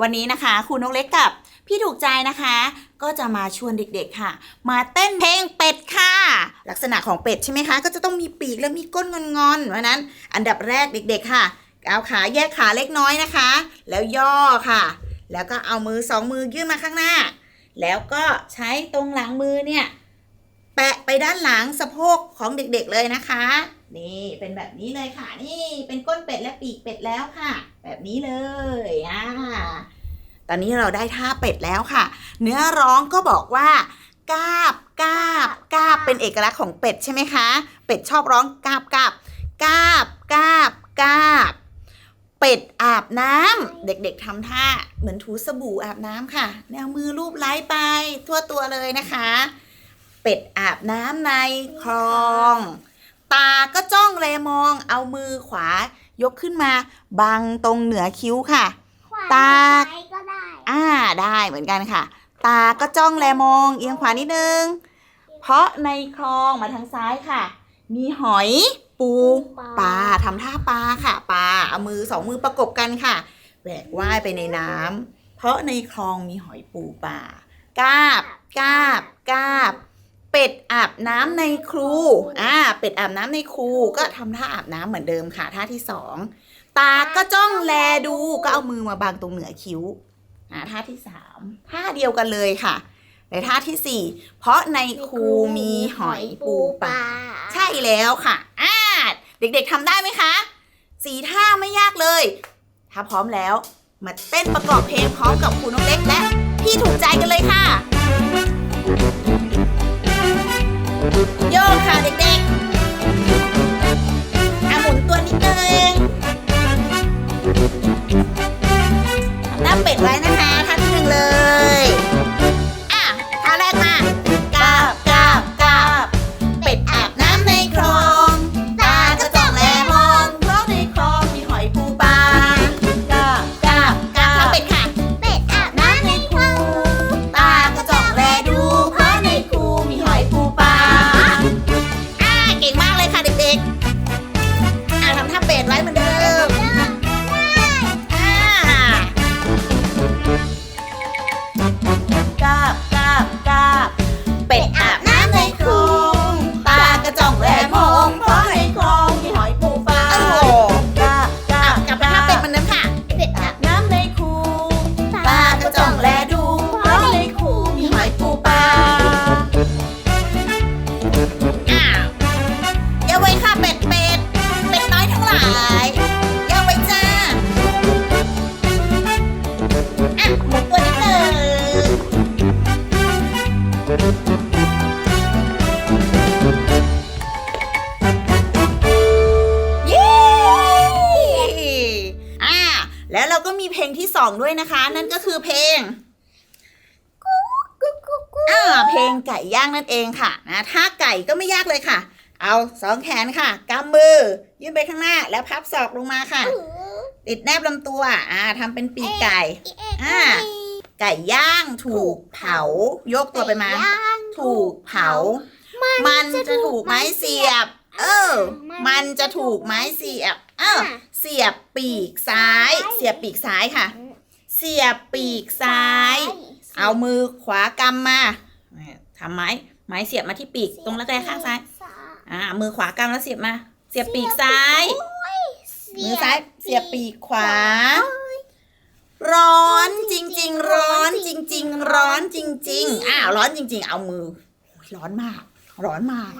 วันนี้นะคะครูนกเล็กกับพี่ถูกใจนะคะ ก็จะมาชวนเด็กๆค่ะ มาเต้นเพลงเป็ดค่ะ ลักษณะของเป็ดใช่ไหมคะ ก็จะต้องมีปีกและมีก้นงอนๆเพราะฉะนั้น อันดับแรกเด็กๆค่ะ เอาขาแยกขาเล็กน้อยนะคะ แล้วย่อค่ะ แล้วก็เอามือสองมือยื่นมาข้างหน้า แล้วก็ใช้ตรงหลังมือเนี่ยแปะไปด้านหลังสะโพกของเด็กๆเลยนะคะ นี่เป็นแบบนี้เลยค่ะ นี่เป็นก้นเป็ดและปีกเป็ดแล้วค่ะ แบบนี้เลยอ่าตอนนี้เราได้ท่าเป็ดแล้วค่ะ เนื้อร้องก็บอกว่ากาบกาบกาบเป็นเอกลักษณ์ของเป็ดใช่ไหมคะ เป็ดชอบร้องกาบกาบกาบกาบกาบ เป็ดอาบน้ำเด็กๆทำท่าเหมือนถูสบู่อาบน้ำค่ะแนวมือรูปไล้ไปทั่วตัวเลยนะคะ เป็ดอาบน้ำในคลอง ตาก็จ้องแลมองเอามือขวายกขึ้นมาบังตรงเหนือคิ้วค่ะ ตาซ้ายก็ได้อ่าได้เหมือนกันค่ะ ตาก็จ้องแลมองเอียงขวานิดนึง เพราะในคลองมาทางซ้ายค่ะ มีหอยปูปลาทำท่าปลาค่ะปลาเอามือสองมือประกบกันค่ะแหวกว่ายไปในน้ำเพราะในคลองมีหอยปูปลากาบกาบกาบ เป็ดอาบน้ำในครูอ่าเป็ดอาบน้ำในครู ก็ทำท่าอาบน้ำเหมือนเดิมค่ะ ท่าที่สองตาก็จ้องแลดูก็เอามือมาบังตรงเหนือคิ้วอ่าท่าที่สามท่าเดียวกันเลยค่ะในท่าที่สี่เพราะในครูมีหอยปูปลาใช่แล้วค่ะอ่าเด็กๆทำได้ไหมคะสีท่าไม่ยากเลย ถ้าพร้อมแล้ว มาเต้นประกอบเพลงพร้อมกับครูน้องเล็กและพี่ถูกใจกันเลยค่ะ หน้าเป็ดไว้นะคะท่านหนึ่งเลย แล้วเราก็มีเพลงที่สองด้วยนะคะ นั่นก็คือเพลงอ่าเพลงไก่ย่างนั่นเองค่ะนะถ้าไก่ก็ไม่ยากเลยค่ะ เอาสองแขนค่ะกำมือ ยื่นไปข้างหน้า แล้วพับศอกลงมาค่ะ ติดแนบลำตัวอ่าทำเป็นปีกไก่อ่าไก่ย่างถูกเผา ยกตัวไปมา ถูกเผา มันจะถูกไม้เสียบ เออ มันจะถูกไม้เสียบเออเสียบปีกซ้าย เสียบปีกซ้ายค่ะ เสียบปีกซ้าย เอามือขวากำมาทำไม้ไม้เสียบมาที่ปีกตรงรักแร้ข้างซ้าย อ่า มือขวากำแล้วเสียบมา เสียบปีกซ้าย มือซ้ายเสียบปีกขวา ร้อนจริง ๆ ร้อนจริง ๆ ร้อนจริง ๆ อ้าวร้อนจริง ๆ เอามือโอ้ยร้อนมาก ร้อนมาก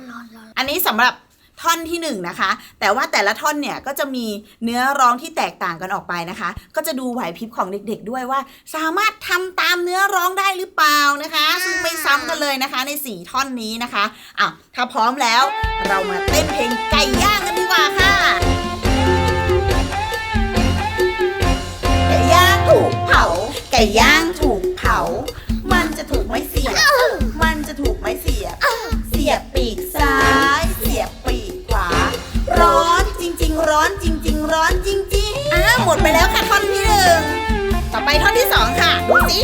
อันนี้สำหรับ ท่อนที่หนึ่งนะคะ แต่ว่าแต่ละท่อนเนี่ยก็จะมีเนื้อร้องที่แตกต่างกันออกไปนะคะ ก็จะดูไหวพริบของเด็ก ๆ ด้วยว่า สามารถทำตามเนื้อร้องได้หรือเปล่านะคะ ซึ่งไม่ซ้ำกันเลยนะคะ ในสี่ท่อนนี้นะคะอะถ้าพร้อมแล้ว เรามาเต้นเพลงไก่ย่างกันดีกว่าค่ะไก่ย่างถูกเผาไก่ย่าง ไปท่อนที่สองค่ะดูสิ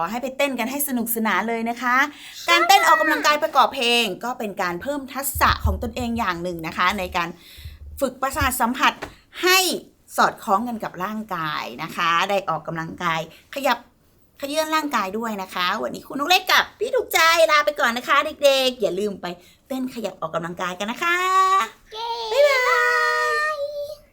อให้ไปเต้นกันให้สนุกสนานเลยนะคะ การเต้นออกกำลังกายประกอบเพลง ก็เป็นการเพิ่มทักษะของตนเองอย่างหนึ่งนะคะ ในการฝึกประสาทสัมผัสให้สอดคล้องกันกับร่างกายนะคะ ได้ออกกำลังกาย ขยับขยื่นร่างกายด้วยนะคะ วันนี้คุณนกเล็กกับพี่ถูกใจลาไปก่อนนะคะ เด็กๆ อย่าลืมไปเต้นขยับออกกำลังกายกันนะคะ บ๊ายบาย